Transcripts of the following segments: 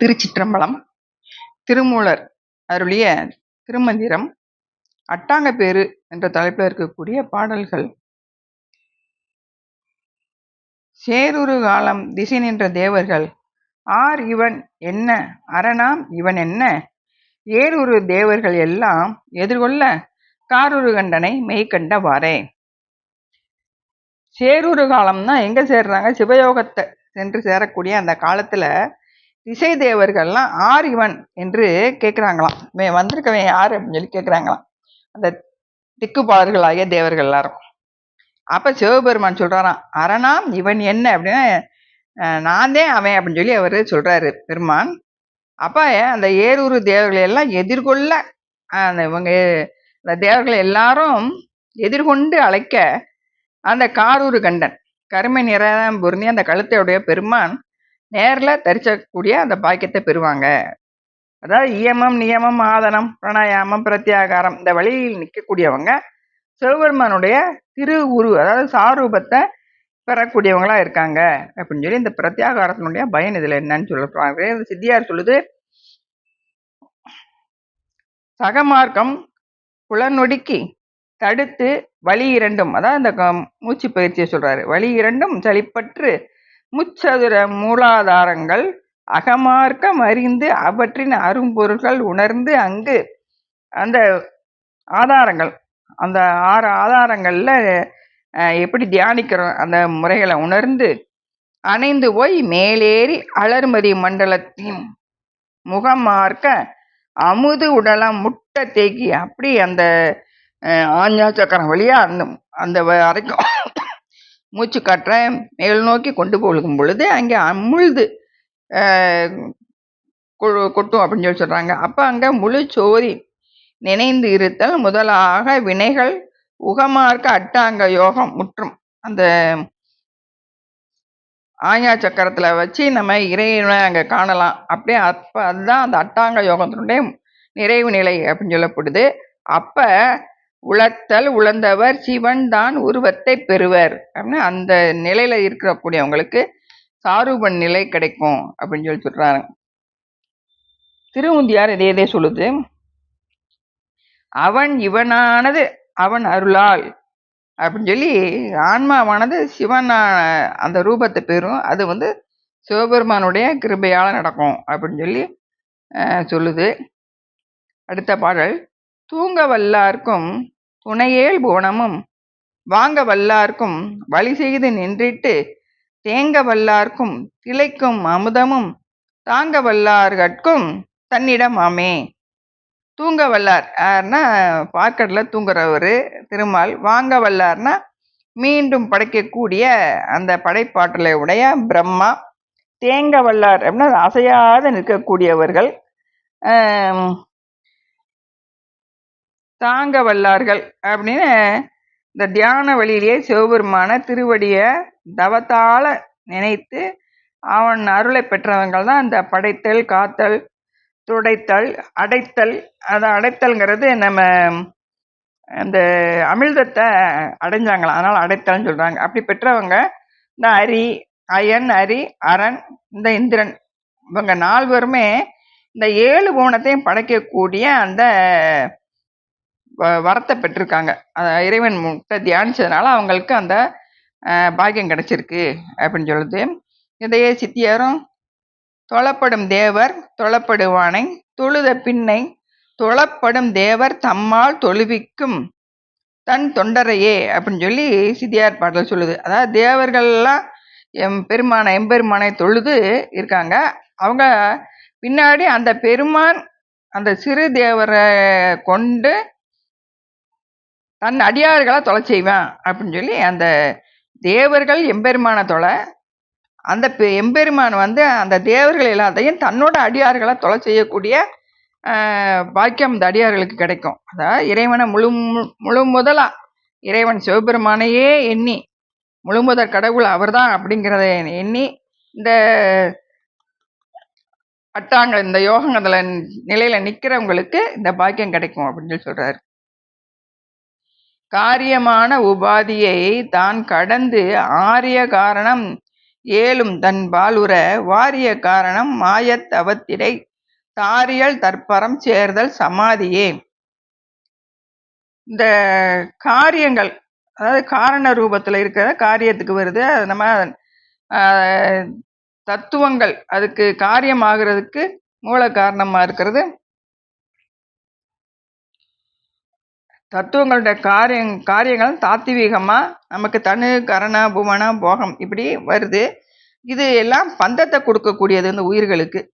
திருச்சிற்றம்பலம் திருமூலர் அருளிய திருமந்திரம் அட்டாங்கப்பேரு என்ற தலைப்பில் இருக்கக்கூடிய பாடல்கள். சேருரு காலம் திசை நின்ற தேவர்கள் ஆர் இவன் என்ன அரணாம் இவன் என்ன ஏருரு தேவர்கள் எல்லாம் எதிர்கொள்ள காரூரு கண்டனை மெய்கண்டவாறே சேரூரு காலம்னா எங்கே சேர்றாங்க? சிவயோகத்தை சென்று சேரக்கூடிய அந்த காலத்தில் திசை தேவர்கள்லாம் ஆர் இவன் என்று கேட்குறாங்களாம் இவன் வந்திருக்கவன் யார் அப்படின்னு சொல்லி கேட்குறாங்களாம் அந்த திக்குப்பாளர்களாகிய தேவர்கள் எல்லாரும் அப்போ சிவபெருமான் சொல்கிறாராம் அரணாம் இவன் என்ன? அப்படின்னா நான் தான் அவன் அப்படின்னு சொல்லி அவர் சொல்கிறாரு பெருமான். அப்போ அந்த ஏரூர் தேவர்களை எல்லாம் எதிர்கொள்ள அந்த இவங்க அந்த தேவர்களை எல்லாரும் எதிர்கொண்டு அழைக்க அந்த காரூர் கண்டன் கருமை நிறம் பொருந்தி அந்த கழுத்தையுடைய பெருமான் நேரில் தரிச்சக்கூடிய அந்த பாக்கியத்தை பெறுவாங்க. அதாவது இயமம் நியமம் ஆதனம் பிரணாயாமம் பிரத்யாகாரம் இந்த வழியில் நிற்கக்கூடியவங்க சிவபெருமானுடைய திரு உரு அதாவது சாரூபத்தை பெறக்கூடியவங்களா இருக்காங்க அப்படின்னு சொல்லி இந்த பிரத்யாகாரத்தினுடைய பயன் இதுல என்னன்னு சொல்லுறாங்க சித்தியார் சொல்லுது சகமார்க்கம் புலனொடுக்கி தடுத்து வழி இரண்டும் அதாவது இந்த மூச்சு பயிற்சியை சொல்றாரு. வழி இரண்டும் சளிப்பற்று முச்சதுர மூலாதாரங்கள் அகமார்க்கம் அறிந்து அவற்றின் அரும்பொருள்கள் உணர்ந்து அங்கு அந்த ஆதாரங்கள் அந்த ஆறு ஆதாரங்களில் எப்படி தியானிக்கிறோம் அந்த முறைகளை உணர்ந்து அணைந்து போய் மேலேறி அலர்மதி மண்டலத்தின் முகமார்க்க அமுது உடலம் முட்டை தேக்கி அப்படி அந்த ஆஞ்சா சக்கரம் வழியாக அந்த அந்த வரைக்கும் மூச்சு காற்றை மேல் நோக்கி கொண்டு போகும் பொழுது அங்கே அமுழ்து கொட்டும் அப்படின்னு சொல்லி சொல்கிறாங்க அப்போ அங்கே முழு சோதி நினைந்து இருத்தல் முதலாக வினைகள் உகமார்க்க அட்டாங்க யோகம் முற்றும் அந்த ஆயா சக்கரத்தில் வச்சு நம்ம இறைவனை அங்கே காணலாம். அப்படியே அப்போ அதுதான் அந்த அட்டாங்க யோகத்தினுடைய நிறைவு நிலை அப்படின்னு சொல்லப்படுது. அப்போ உழத்தல் உழந்தவர் சிவன் தான் உருவத்தை பெறுவர். அப்படின்னு அந்த நிலையில இருக்கக்கூடியவங்களுக்கு சாரூபன் நிலை கிடைக்கும் அப்படின்னு சொல்லி சொல்றாங்க. திருமுந்தியார் இதே இதே சொல்லுது. அவன் இவனானது அவன் அருளால் அப்படின்னு சொல்லி ஆன்மாவானது சிவன் அந்த ரூபத்தை பெறும். அது வந்து சிவபெருமானுடைய கிருபையால் நடக்கும் அப்படின்னு சொல்லி சொல்லுது. அடுத்த பாடல். தூங்க வல்லார்க்கும் துணையேல் புவனமும் வாங்க வல்லார்க்கும் வழி செய்து நின்றிட்டு தேங்க வல்லார்க்கும் திளைக்கும் அமுதமும் தாங்க வல்லார்கட்கும் தன்னிடம் ஆமே. தூங்க வல்லார் யார்னா பார்க்கடல தூங்குறவர் திருமால். வாங்க வல்லார்னா மீண்டும் படைக்கக்கூடிய அந்த படைப்பாற்றலை உடைய பிரம்மா. தேங்க வல்லார் அப்படின்னா அசையாது நிற்கக்கூடியவர்கள். தாங்க வல்லார்கள் அப்படின்னு இந்த தியான வழியிலேயே சிவபெருமான திருவடிய தவத்தால நினைத்து அவன் அருளை பெற்றவங்கள் தான் இந்த படைத்தல் காத்தல் துடைத்தல் அடைத்தல். அதை அடைத்தல்ங்கிறது நம்ம அந்த அமிழ்தத்தை அடைஞ்சாங்களாம். அதனால் அடைத்தல்னு சொல்கிறாங்க அப்படி பெற்றவங்க இந்த அரி அயன் அரி அரண் இந்த இந்திரன். இவங்க நால்வருமே இந்த ஏழு கோணத்தையும் படைக்கக்கூடிய அந்த வரத்தை பெற்றிருக்காங்க. இறைவன் முட்டை தியானிச்சதுனால அவங்களுக்கு அந்த பாக்கியம் கிடைச்சிருக்கு அப்படின்னு சொல்லுது. இதையே சித்தியாரும் தொழப்படும் தேவர் தொழப்படுவானை தொழுத பின்னை தொழப்படும் தேவர் தம்மால் தொழுவிக்கும் தன் தொண்டரையே அப்படின்னு சொல்லி சித்தியார் பாடல் சொல்லுது. அதாவது தேவர்கள்லாம் எம் பெருமானை எம்பெருமானை தொழுது இருக்காங்க. அவங்க பின்னாடி அந்த பெருமான் அந்த சிறு தேவரை கொண்டு தன் அடியார்களை தொலை செய்வேன் அப்படின்னு சொல்லி அந்த தேவர்கள் எம்பெருமான தொலை. அந்த எம்பெருமான் வந்து அந்த தேவர்கள் எல்லாத்தையும் தன்னோட அடியார்களை தொலை செய்யக்கூடிய பாக்கியம் இந்த அடியார்களுக்கு கிடைக்கும். அதாவது இறைவனை முழு முழு முதலாக இறைவன் சிவபெருமானையே எண்ணி முழு முதல் கடவுள் அவர்தான் அப்படிங்கிறத எண்ணி இந்த அட்டாங்க இந்த யோகங்களில் நிலையில் நிற்கிறவங்களுக்கு இந்த பாக்கியம் கிடைக்கும் அப்படின்னு சொல்லி சொல்கிறாரு காரியமான உபாதியை தான் கடந்து ஆரிய காரணம் ஏலும் தன் பாலுற வாரிய காரணம் மாயத்தவத்திடை தாரியல் தற்பரம் சேர்தல் சமாதியே. இந்த காரியங்கள் அதாவது காரண ரூபத்தில் இருக்கிற காரியத்துக்கு வருது. அது நம்ம தத்துவங்கள் அதுக்கு காரியமாகிறதுக்கு மூல காரணமாக இருக்கிறது. தத்துவங்களுடைய காரியம் காரியங்கள் தாத்வீகமாக நமக்கு தனு கரண புவன போகம் இப்படி வருது. இது எல்லாம் பந்தத்தை கொடுக்கக்கூடியது இந்த உயிர்களுக்கு.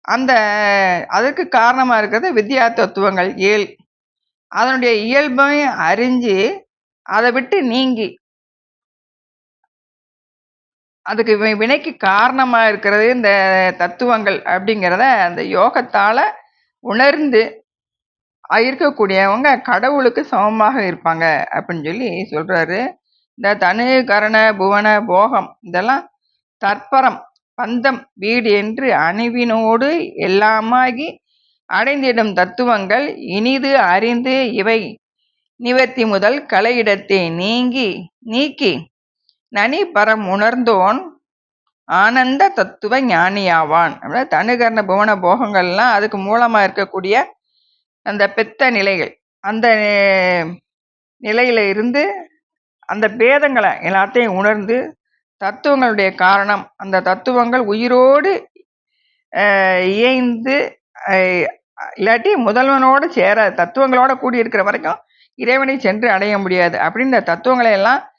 அந்த அதற்கு காரணமாக இருக்கிறது வித்யா தத்துவங்கள் இயல். அதனுடைய இயல்பை அறிஞ்சு அதை விட்டு நீங்கி. அதுக்கு வி- வினைக்கு காரணமாக இருக்கிறது இந்த தத்துவங்கள் அப்படிங்கிறத அந்த யோகத்தால் உணர்ந்து இருக்கக்கூடியவங்க கடவுளுக்கு சமமாக இருப்பாங்க அப்படின்னு சொல்லி சொல்கிறாரு இந்த தனு கரண புவன போகம் இதெல்லாம் தற்பரம் பந்தம் வீடு என்று அணுவினோடு எல்லாமாகி அடைந்திடும் தத்துவங்கள் இனிது அறிந்து இவை. நிவர்த்தி முதல் கலையிடத்தை நீங்கி நீக்கி நனி பரம் உணர்ந்தோன் ஆனந்த தத்துவ ஞானியாவான். அப்படின்னா தனுகரண புவன போகங்கள்லாம் அதுக்கு மூலமாக இருக்கக்கூடிய அந்த பெத்த நிலைகள். அந்த நி- நிலையில இருந்து அந்த பேதங்களை எல்லாத்தையும் உணர்ந்து தத்துவங்களுடைய காரணம் அந்த தத்துவங்கள் உயிரோடு இயைந்து இல்லாட்டி முதல்வனோடு சேர தத்துவங்களோட கூடி இருக்கிற வரைக்கும் இறைவனை சென்று அடைய முடியாது. அப்படின்னு இந்த தத்துவங்களை எல்லாம்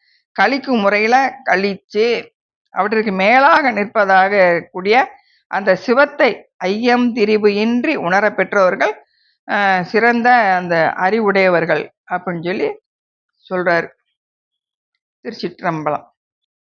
கழிக்கும் முறையில் கழிச்சு அவற்றிற்கு மேலாக நிற்பதாக கூடிய அந்த சிவத்தை ஐயம் திரிவு இன்றி உணர பெற்றவர்கள் சிறந்த அந்த அறிவுடையவர்கள் அப்படின்னு சொல்லி சொல்கிறார் திருச்சிற்றம்பலம்.